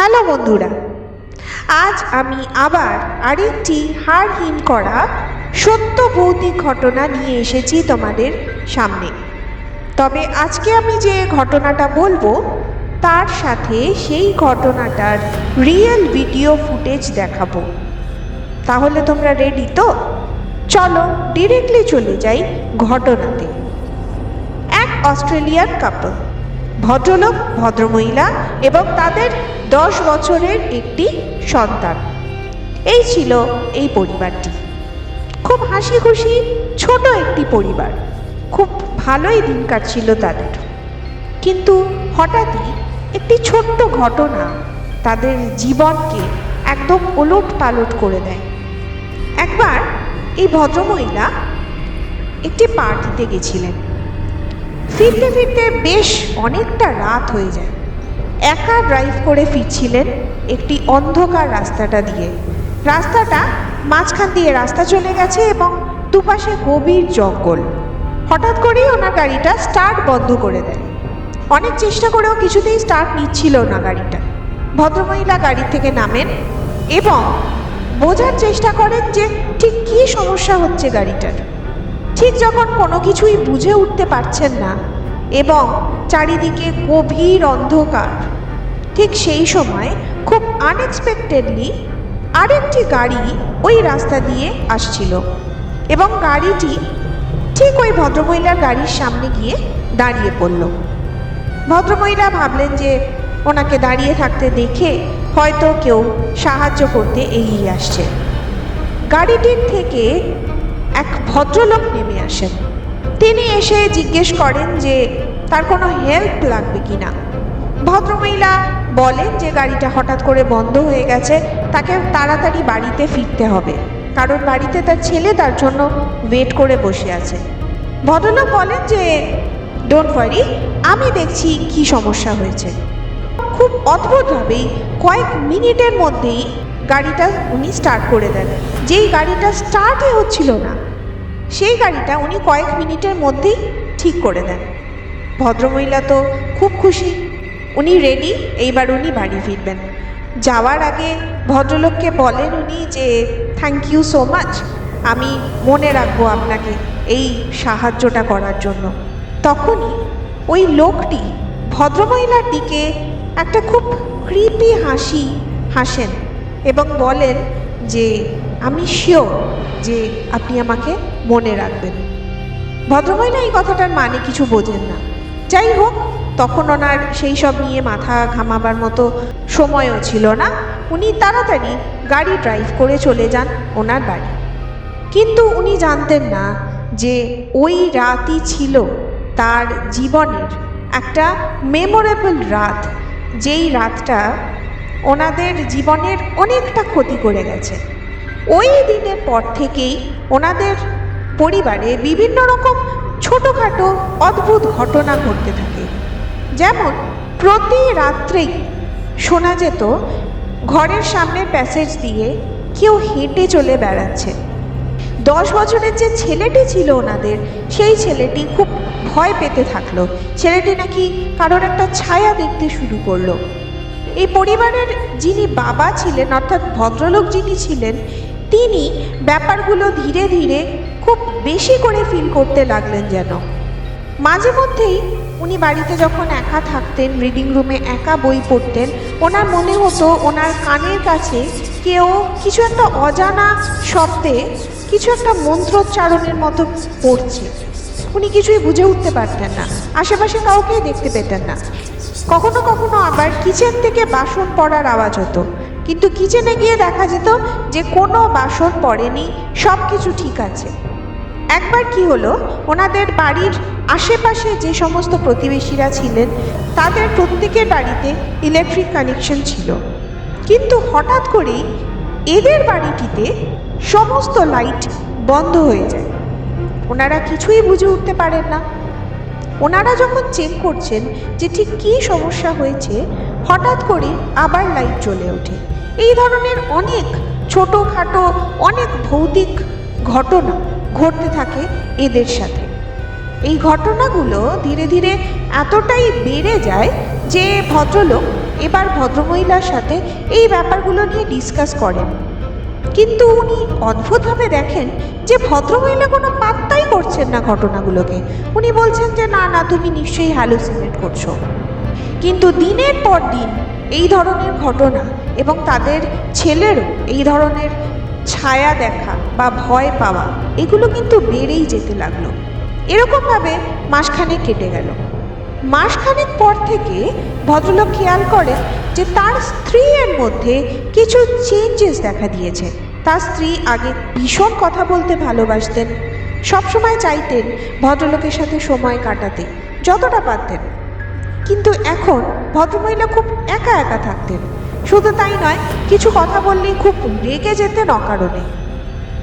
Hello বন্ধুরা, আজ আমি আবার আরেকটি হাড় হিম করা সত্য ভৌতিক ঘটনা নিয়ে এসেছি তোমাদের সামনে। তবে আজকে আমি যে ঘটনাটা বলব, তার সাথে সেই ঘটনাটার রিয়েল ভিডিও ফুটেজ দেখাবো। তাহলে তোমরা রেডি তো? চলো ডিরেক্টলি চলে যাই ঘটনাতে। এক অস্ট্রেলিয়ান কাপল ভদ্রলোক, ভদ্রমহিলা এবং তাদের দশ বছরের একটি সন্তান। এই ছিল এই পরিবারটি। খুব হাসি খুশি ছোট একটি পরিবার। খুব ভালোই দিন কাটছিল তাদের। কিন্তু হঠাৎই একটি ছোট্ট ঘটনা তাদের জীবনকে একদম ওলট পালট করে দেয়। একবার এই ভদ্রমহিলা একটি পার্টিতে গেছিলেন। ফিরতে ফিরতে বেশ অনেকটা রাত হয়ে যায়। একা ড্রাইভ করে ফিরছিলেন একটি অন্ধকার রাস্তাটা দিয়ে। রাস্তাটা মাঝখান দিয়ে রাস্তা চলে গেছে এবং দুপাশে গভীর জঙ্গল। হঠাৎ করেই ওনার গাড়িটা স্টার্ট বন্ধ করে দেয়। অনেক চেষ্টা করেও কিছুতেই স্টার্ট নিচ্ছিল না গাড়িটা। ভদ্রমহিলা গাড়ি থেকে নামেন এবং বোঝার চেষ্টা করেন যে ঠিক কী সমস্যা হচ্ছে গাড়িটার। ঠিক যখন কোনো কিছুই বুঝে উঠতে পারছেন না এবং চারিদিকে গভীর অন্ধকার। ঠিক সেই সময় খুব আনএক্সপেক্টেডলি আরেকটি গাড়ি ওই রাস্তা দিয়ে আসছিল এবং গাড়িটি ঠিক ওই ভদ্রমহিলার গাড়ির সামনে গিয়ে দাঁড়িয়ে পড়ল। ভদ্রমহিলা ভাবলেন যে ওনাকে দাঁড়িয়ে থাকতে দেখে হয়তো কেউ সাহায্য করতে এগিয়ে আসছে। গাড়িটির থেকে এক ভদ্রলোক নেমে আসেন। তিনি এসে জিজ্ঞেস করেন যে, তার কোনো হেল্প লাগবে কি না? ভদ্রমহিলা বলেন যে, গাড়িটা হঠাৎ করে বন্ধ হয়ে গেছে, তাকে তাড়াতাড়ি বাড়িতে ফিরতে হবে। কারণ বাড়িতে তার ছেলে তার জন্য ওয়েট করে বসে আছে। ভদ্রলোক বলেন যে ডোন্ট ওয়ারি আমি দেখছি কি সমস্যা হয়েছে। খুব অদ্ভুতভাবেই কয়েক মিনিটের মধ্যেই গাড়িটা উনি স্টার্ট করে দেন। যেই গাড়িটা স্টার্টই হচ্ছিল না সেই গাড়িটা উনি কয়েক মিনিটের মধ্যেই ঠিক করে দেন। ভদ্রমহিলা তো খুব খুশি। উনি রেডি এইবার উনি বাড়ি ফিরবেন। যাওয়ার আগে ভদ্রলোককে বলেন উনি যে থ্যাংক ইউ সো মাচ আমি মনে রাখব আপনাকে এই সাহায্যটা করার জন্য। তখনই ওই লোকটি ভদ্রমহিলার দিকে একটা খুব কৃপি হাসি হাসেন এবং বলেন যে আমি শিওর যে আপনি আমাকে মনে রাখবেন। ভদ্রমহিলা এই কথাটার মানে কিছু বোঝেন না। যাই হোক, তখন ওনার সেই সব নিয়ে মাথা ঘামাবার মতো সময়ও ছিল না। উনি তাড়াতাড়ি গাড়ি ড্রাইভ করে চলে যান ওনার বাড়ি। কিন্তু উনি জানতেন না যে ওই রাতই ছিল তার জীবনের একটা মেমোরেবল রাত, যেই রাতটা ওনাদের জীবনের অনেকটা ক্ষতি করে গেছে। ওই দিনের পর থেকেই ওনাদের পরিবারে বিভিন্ন রকম ছোটোখাটো অদ্ভুত ঘটনা ঘটতে থাকে। যেমন, প্রতি রাত্রেই শোনা যেত, ঘরের সামনের প্যাসেজ দিয়ে কেউ হেঁটে চলে বেড়াচ্ছে। দশ বছরের যে ছেলেটি ছিল ওনাদের, সেই ছেলেটি খুব ভয় পেতে থাকল। ছেলেটি নাকি কারোর একটা ছায়া দেখতে শুরু করল। এই পরিবারের যিনি বাবা ছিলেন, অর্থাৎ ভদ্রলোক যিনি ছিলেন তিনি ব্যাপারগুলো ধীরে ধীরে খুব বেশি করে ফিল করতে লাগলেন যেন। মাঝে মধ্যেই উনি বাড়িতে যখন একা থাকতেন রিডিং রুমে একা বই পড়তেন, ওনার মনে হতো ওনার কানের কাছে কেউ কিছু একটা অজানা শব্দে কিছু একটা মন্ত্রোচ্চারণের মতো পড়ছে। উনি কিছুই বুঝে উঠতে পারতেন না, আশেপাশে কাউকে দেখতে পেতেন না। কখনো কখনো আবার কিচেন থেকে বাসন পড়ার আওয়াজ হতো। কিন্তু কিচেনে গিয়ে দেখা যেত যে কোনো বাসন পড়েনি সব কিছু ঠিক আছে। একবার কি হলো, ওনাদের বাড়ির আশেপাশে যে সমস্ত প্রতিবেশীরা ছিলেন, তাদের প্রত্যেকের বাড়িতে ইলেকট্রিক কানেকশন ছিল। কিন্তু হঠাৎ করেই এদের বাড়িটিতে সমস্ত লাইট বন্ধ হয়ে যায়। ওনারা কিছুই বুঝে উঠতে পারেন না। ওনারা যখন চেক করছেন যে ঠিক কী সমস্যা হয়েছে, হঠাৎ করে আবার লাইট জ্বলে ওঠে। এই ধরনের অনেক ছোটোখাটো, অনেক ভৌতিক ঘটনা ঘটতে থাকে এদের সাথে। এই ঘটনাগুলো ধীরে ধীরে এতটাই বেড়ে যায় যে ভদ্রলোক এবার ভদ্রমহিলার সাথে এই ব্যাপারগুলো নিয়ে ডিসকাস করেন। কিন্তু উনি অদ্ভুতভাবে দেখেন যে ভদ্রমহিলা কোনো পাত্তাই করছেন না ঘটনাগুলোকে। উনি বলছেন যে, না না, তুমি নিশ্চয়ই হ্যালুসিনেট করছ। কিন্তু দিনের পর দিন এই ধরনের ঘটনা এবং তাদের ছেলেরও এই ধরনের ছায়া দেখা বা ভয় পাওয়া, এগুলো কিন্তু বেড়েই যেতে লাগল। এরকমভাবে মাসখানেক কেটে গেল। মাসখানেক পর থেকে ভদ্রলোক খেয়াল করে যে তার স্ত্রীর মধ্যে কিছু চেঞ্জেস দেখা দিয়েছে। তার স্ত্রী আগে ভীষণ কথা বলতে ভালোবাসতেন, সবসময় চাইতেন ভদ্রলোকের সাথে সময় কাটাতে, যতটা পারতেন। কিন্তু এখন ভদ্রমহিলা খুব একা একা থাকতেন। শুধু তাই নয়, কিছু কথা বললেই খুব রেগে যেতেন অকারণে।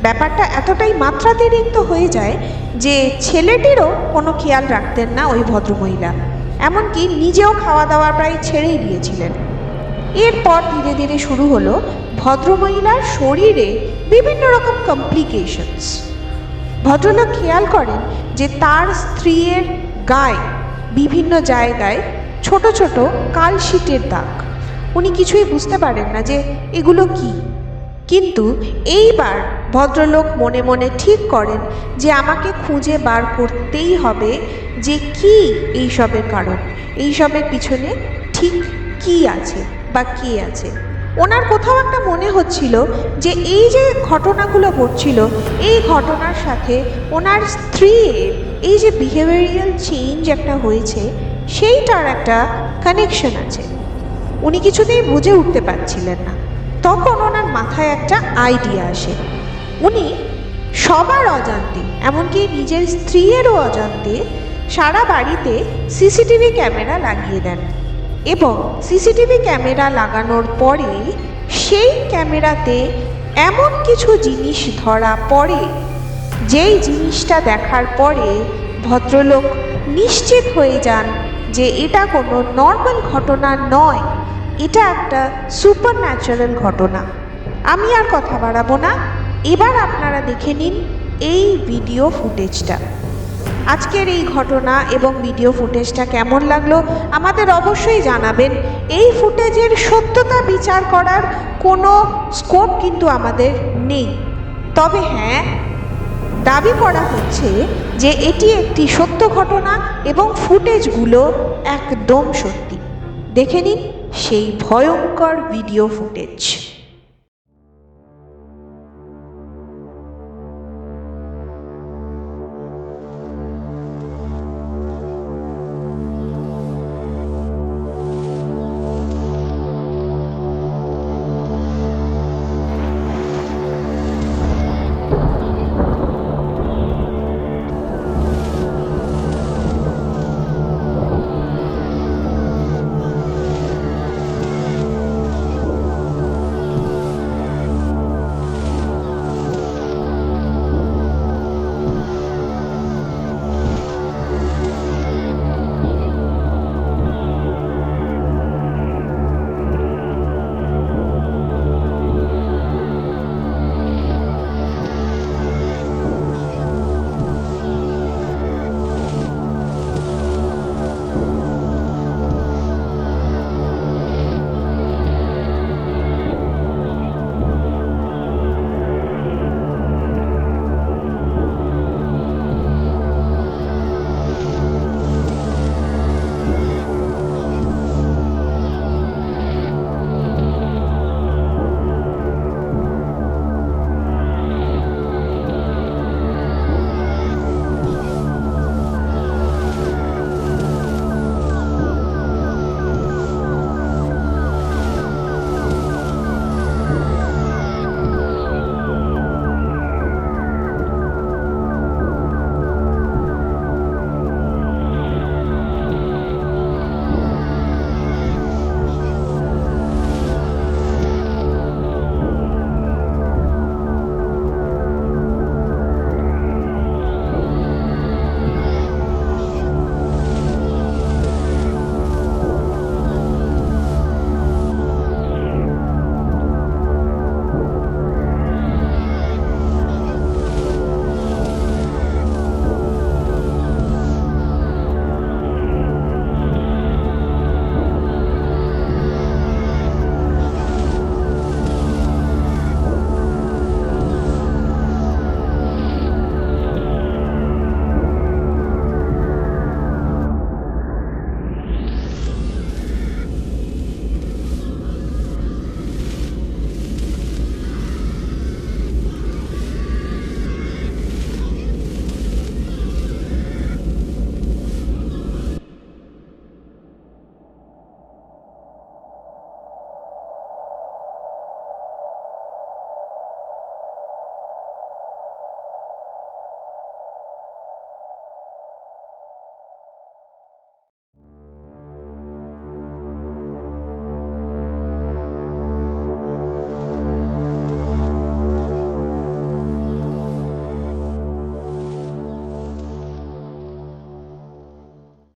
ব্যাপারটা এতটাই মাত্রাতিরিক্ত হয়ে যায় যে ছেলেটিরও কোনো খেয়াল রাখতেন না ওই ভদ্রমহিলা। এমনকি নিজেও খাওয়া দাওয়া প্রায় ছেড়েই দিয়েছিলেন। এরপর ধীরে ধীরে শুরু হলো ভদ্রমহিলার শরীরে বিভিন্ন রকম কমপ্লিকেশনস ভদ্রলোক খেয়াল করেন যে তার স্ত্রীর গায়ে বিভিন্ন জায়গায় ছোট ছোট কালশিটের দাগ। উনি কিছুই বুঝতে পারেন না যে এগুলো কি। কিন্তু এইবার ভদ্রলোক মনে মনে ঠিক করেন যে আমাকে খুঁজে বার করতেই হবে যে কি এইসবের কারণ। এইসবের পিছনে ঠিক কি আছে বা কে আছে। ওনার কোথাও একটা মনে হচ্ছিল যে এই যে ঘটনাগুলো ঘটছিল, এই ঘটনার সাথে ওনার স্ত্রীর এই যে বিহেভিয়ারিয়াল চেঞ্জ একটা হয়েছে সেইটার একটা কানেকশন আছে। উনি কিছুতেই বুঝে উঠতে পারছিলেন না। তখন ওনার মাথায় একটা আইডিয়া আসে। উনি সবার অজান্তে, এমনকি নিজের স্ত্রীরও অজান্তে সারা বাড়িতে সিসিটিভি ক্যামেরা লাগিয়ে দেন এবং সিসিটিভি ক্যামেরা লাগানোর পরে সেই ক্যামেরাতে এমন কিছু জিনিস ধরা পড়ে। যেই জিনিসটা দেখার পরে ভদ্রলোক নিশ্চিত হয়ে যান যে এটা কোনো নর্মাল ঘটনা নয়, এটা একটা সুপার ন্যাচারাল ঘটনা। আমি আর কথা বাড়াবো না। এবার আপনারা দেখে নিন এই ভিডিও ফুটেজটা। আজকের এই ঘটনা এবং ভিডিও ফুটেজটা কেমন লাগল আমাদের অবশ্যই জানাবেন। এই ফুটেজের সত্যতা বিচার করার কোনো স্কোপ কিন্তু আমাদের নেই। তবে হ্যাঁ দাবি করা হচ্ছে যে এটি একটি সত্য ঘটনা এবং ফুটেজগুলো একদম সত্যি। দেখে নিন সেই ভয়ঙ্কর ভিডিও ফুটেজ।